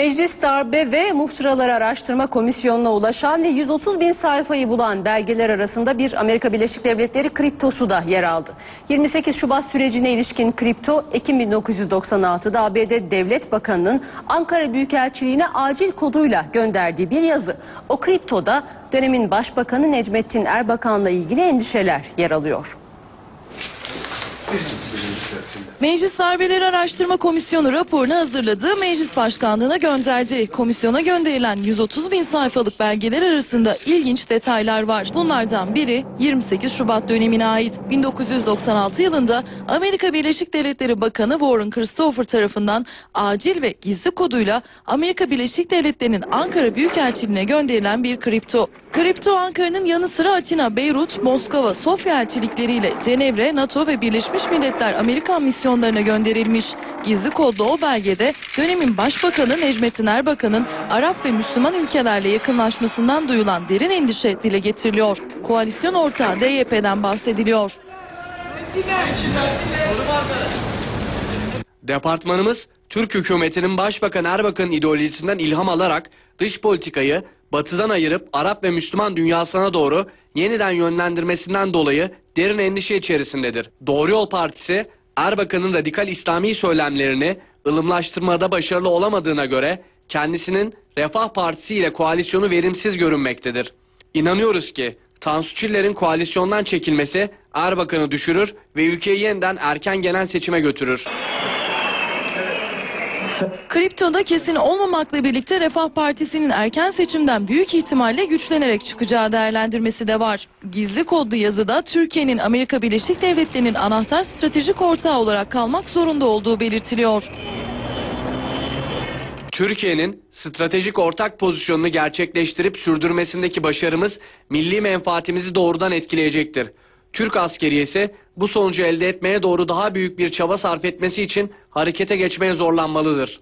Meclis Darbe ve Muhtıraları Araştırma Komisyonu'na ulaşan ve 130 bin sayfayı bulan belgeler arasında bir Amerika Birleşik Devletleri kriptosu da yer aldı. 28 Şubat sürecine ilişkin kripto Ekim 1996'da ABD Devlet Bakanı'nın Ankara Büyükelçiliğine acil koduyla gönderdiği bir yazı. O kriptoda dönemin Başbakanı Necmettin Erbakan'la ilgili endişeler yer alıyor. Meclis Darbeleri Araştırma Komisyonu raporunu hazırladığı meclis başkanlığına gönderdi. Komisyona gönderilen 130 bin sayfalık belgeler arasında ilginç detaylar var. Bunlardan biri 28 Şubat dönemine ait. 1996 yılında Amerika Birleşik Devletleri Bakanı Warren Christopher tarafından acil ve gizli koduyla Amerika Birleşik Devletleri'nin Ankara Büyükelçiliğine gönderilen bir kripto. Kripto Ankara'nın yanı sıra Atina, Beyrut, Moskova, Sofya elçilikleriyle Cenevre, NATO ve Birleşmiş Milletler Amerikan misyonlarına gönderilmiş. Gizli kodlu o belgede dönemin Başbakanı Necmettin Erbakan'ın Arap ve Müslüman ülkelerle yakınlaşmasından duyulan derin endişe dile getiriliyor. Koalisyon ortağı DYP'den bahsediliyor. Departmanımız Türk hükümetinin Başbakan Erbakan'ın ideolojisinden ilham alarak dış politikayı batıdan ayırıp Arap ve Müslüman dünyasına doğru yeniden yönlendirmesinden dolayı derin endişe içerisindedir. Doğru Yol Partisi Erbakan'ın radikal İslami söylemlerini ılımlaştırmada başarılı olamadığına göre kendisinin Refah Partisi ile koalisyonu verimsiz görünmektedir. İnanıyoruz ki Tansu Çiller'in koalisyondan çekilmesi Erbakan'ı düşürür ve ülkeyi yeniden erken genel seçime götürür. Kriptoda kesin olmamakla birlikte Refah Partisi'nin erken seçimden büyük ihtimalle güçlenerek çıkacağı değerlendirmesi de var. Gizli kodlu yazıda Türkiye'nin Amerika Birleşik Devletleri'nin anahtar stratejik ortağı olarak kalmak zorunda olduğu belirtiliyor. Türkiye'nin stratejik ortak pozisyonunu gerçekleştirip sürdürmesindeki başarımız milli menfaatimizi doğrudan etkileyecektir. Türk askeriyesi bu sonucu elde etmeye doğru daha büyük bir çaba sarf etmesi için harekete geçmeye zorlanmalıdır.